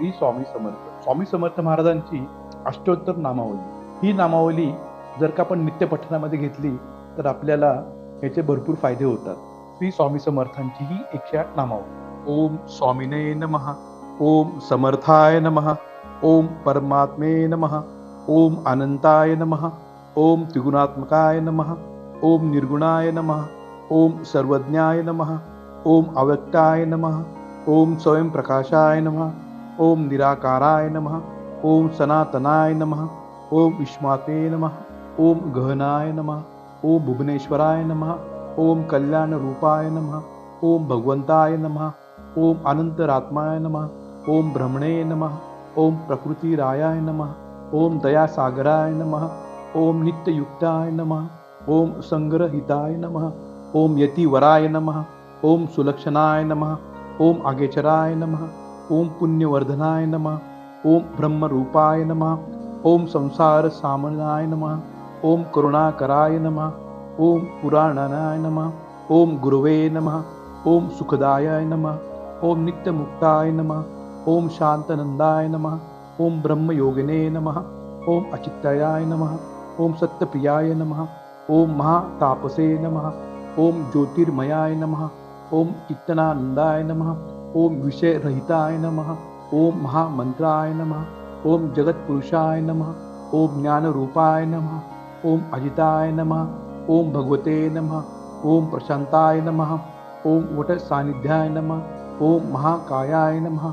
श्री स्वामी समर्थ. स्वामी समर्थ महाराजांची अष्टोत्तर नामावली. ही नामावली जर का आपण नित्यपठणामध्ये घेतली तर आपल्याला याचे भरपूर फायदे होतात. श्री स्वामी समर्थांची ही एकशे आठ नामावली. ओम स्वामिने नमः. ओम समर्थाय नमः. ओम परमात्मे नमः. ओम अनंताय नमः. ओम त्रिगुणात्मकाय नमः. ओम निर्गुणाय नमः. ओम सर्वज्ञाय नमः. ओम अव्यक्ताय नमः. ओम स्वयंप्रकाशाय नमः. ओम निराकाराय नमः ओम सनातनाय नमः ओम विश्वाते नमः ओम गहनाय नमः ओम भुवनेश्वराय नमः ओम कल्याण रूपाय नमः ओम भगवंताय नमः ओम अनंतरात्माय नमः ओम ब्रह्मणे नमः ओम प्रकृतिरायाय नमः ओम दयासागराय नमः ओम नित्ययुक्ताय नमः ओम संग्रहिताय नमः ओम यतिवराय नमः ओम सुलक्षणाय नमः ओम आगेचराय नमः ॐ पुण्यवर्धनाय नमः ॐ ब्रह्मरूपाय नमः ॐ संसारसामनाय नमः ॐ करुणाकराय नमः ॐ पुराणाय नमः ॐ गुरवे नमः ॐ सुखदायाय नमः ॐ नित्यमुक्ताय नमः ॐ शान्तनन्दाय नमः ॐ ब्रह्मयोगिने नमः ॐ अचित्तयाय नमः ॐ सत्यप्रियाय नमः ॐ महातापसे नमः ॐ ज्योतिर्मयाय नमः ॐ चित्तनानन्दाय नमः ओम विषयरहिताय नमः ओम महामंत्राय नमः ओम जगत्पुरुषाय नमः ओम ज्ञानरूपाय नमः ओम अजिताय नमः ओम भगवते नमः ओम प्रशांताय नमः ओम वट सानिध्याय नमः ओम महाकायाय नमः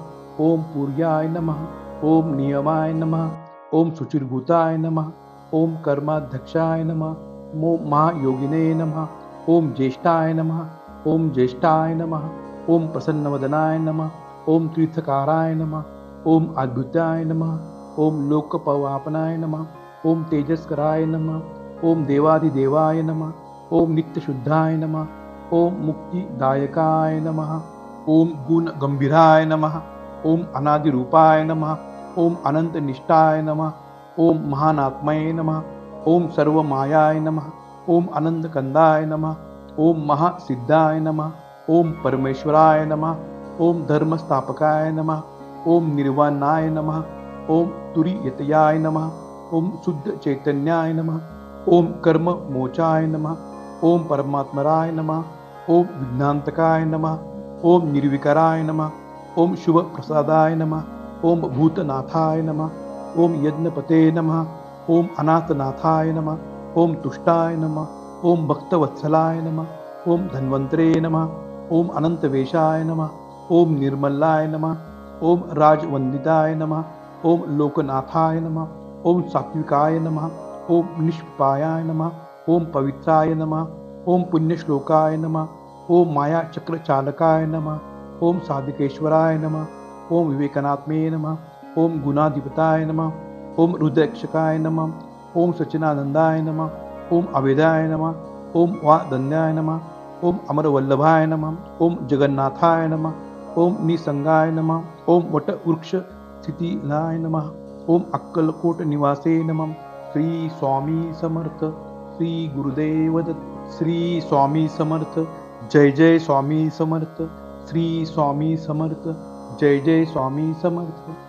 ओम पूर्याय नमः ओम नियमाय नमः ओम शुचिर्भूताय नमः ओम कर्माध्यक्षाय नमः ओम महायोगिने नमः ओम ज्येष्ठाय नमः ओम ज्येष्ठाय नमः ओम प्रसन्नवदनाय नमः ओम तीर्थकाराय नमः ओम अद्भुताय नमः ओम लोकपवापनाय नमः ओम तेजस्कराय नमः ओम देवादिदेवाय नमः ओम नित्यशुद्धाय नमः ओम मुक्तिदायकाय नमः ओम गुण गंभीराय नमः ओम अनादिरूपाय नमः ओम अनंतनिष्ठाय नमः ओम महानात्मये नमः ओम सर्वमायाय नमः ओम अनंतकंदाय नमः ओम महासिद्धाय नमः ओम परमेश्वराय नमः ओम धर्मस्थापकाय नमः ओम निर्वाणाय नमः ओम तुरीयतयाय नमः ओम शुद्ध चैतन्याय नमः ओम कर्म मोचाय नमः ओम परमात्मराय नमः ओम विज्ञान्तकाय नमः ओम निर्विकाराय नमः ओम शुभ प्रसादाय नमः ओम भूतनाथाय नमः ओम यज्ञपते नमः ओम अनाथनाथाय नमः ओम तुष्टाय नमः ओम भक्तवत्सलाय नमः ओम धन्वंतरे नमः ओम अनंतवेशाय नम ओम निर्मलाय नम ओम राजवंदिताय नम ओम लोकनाथाय नम ओम सात्विकाय नम ओम निष्पायाय नम ओम पवित्राय नम ओम पुण्यश्लोकाय नम ओम माया चक्रचालकाय नमः ओम साधिकेश्वराय नमः ओम विवेकनात्मे नम ओम गुणाधिपताय नम ओम रुद्रक्षकाय नम ओम सचिनानंदाय नम ओम अवेदाय नम ओम वादन्याय नमः ओम अमरवल्लभाय नमः ओम जगन्नाथाय नमः ओम निसंगाय नमः ओम वटवृक्ष स्थितीलाय नमः ओम अक्कलकोट निवासे नमः श्री स्वामी समर्थ श्री गुरुदेव दत्त श्री स्वामी समर्थ जय जय स्वामी समर्थ श्री स्वामी समर्थ जय जय स्वामी समर्थ।